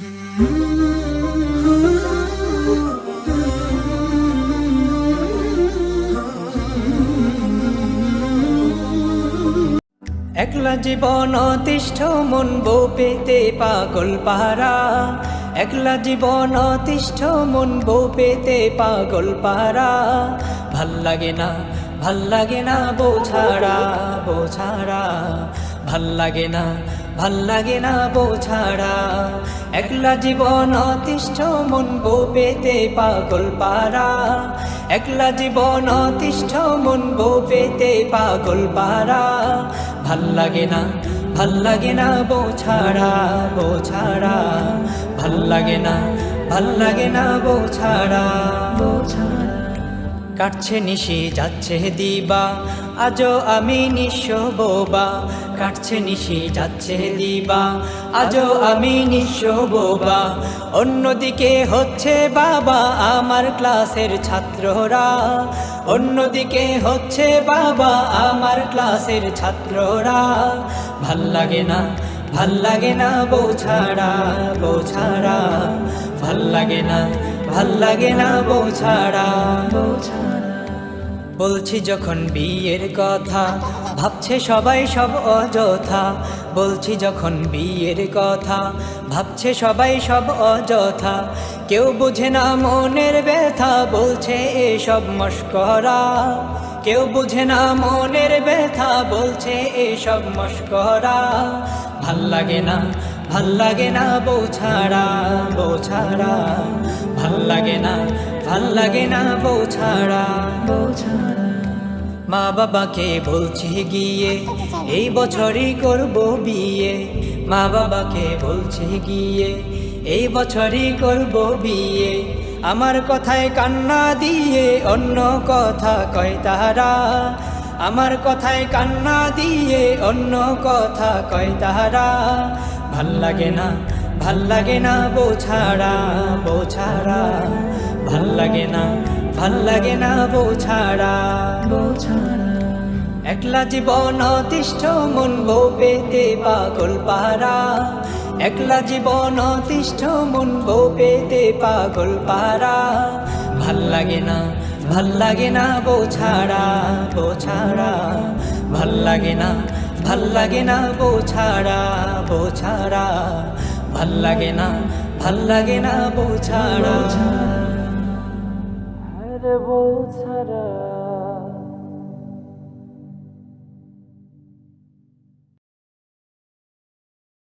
একলা জীবন অতিষ্ঠ, মন বউ পেতে পাগল পারা একলা জীবন অতিষ্ঠ, মন বউ পেতে পাগল পারা ভালো লাগে না, ভালো লাগে না বউ ছাড়া। ভালো লাগে না ভালো লাগে না বউ ছাড়া। একলা জীবন অতিষ্ঠ, মন বউ পেতে পাগল পারা। একলা জীবন অতিষ্ঠ, মন বউ পেতে পাগল পারা। ভালো লাগে না, ভালো লাগে না বউ ছাড়া বউ ছাড়া। ভালো লাগে না, ভালো লাগে না বউ ছাড়া বউ ছাড়া। কাটছে নিশি, যাচ্ছে দিবা। আজও আমি নিঃস্ব বোবা। কাটছে নিশি, যাচ্ছে দিবা। আজও আমি নিঃস্ব বোবা। অন্যদিকে হচ্ছে বাবা আমার ক্লাসের ছাত্ররা। অন্যদিকে হচ্ছে বাবা আমার ক্লাসের ছাত্ররা। ভালো লাগে না ভালো লাগে না বউ ছাড়া ছাড়া। ভালো লাগে না, ভালো লাগে না বউ ছাড়া বউ ছাড়া। বলছি যখন বিয়ের কথা, ভাবছে সবাই সব অযথা। বলছি যখন বিয়ের কথা, ভাবছে সবাই সব অযথা। কেউ বুঝে না মনের ব্যথা, বলছে এসব মস্করা। কেউ বুঝে না মনের ব্যথা, বলছে এসব মস্করা ভালো লাগে না, ভালো লাগে না বউ ছাড়া বউ ছাড়া। ভালো লাগে না, ভালো লাগে না বউ ছাড়া বউ ছাড়া। মা বাবাকে বলছি গিয়ে, এই বছরই করব বিয়ে। মা বাবাকে বলছি গিয়ে, এই বছরই করব বিয়ে। আমার কথায় কান্না দিয়ে অন্য কথা কয় তারা আমার কথায় কান্না দিয়ে অন্য কথা কয় তারা ভালো লাগে না, ভালো লাগে না বউ ছাড়া বউ ছাড়া ভালো লাগে না, ভালো লাগে না বউ ছাড়া বউ একলা জীবন অতিষ্ঠ, মন বউ পেতে পাগল পারা একলা জীবন অতিষ্ঠ, মন বউ পেতে পাগল পারা। ভালো লাগে না, ভালো লাগে না বউ ছাড়া বউ ছাড়া। ভালো লাগে না, ভালো লাগে না বউ ছাড়া বউ ছাড়া। ভালো লাগে না, ভালো লাগে না বউ ছাড়া। বউ ছাড়া।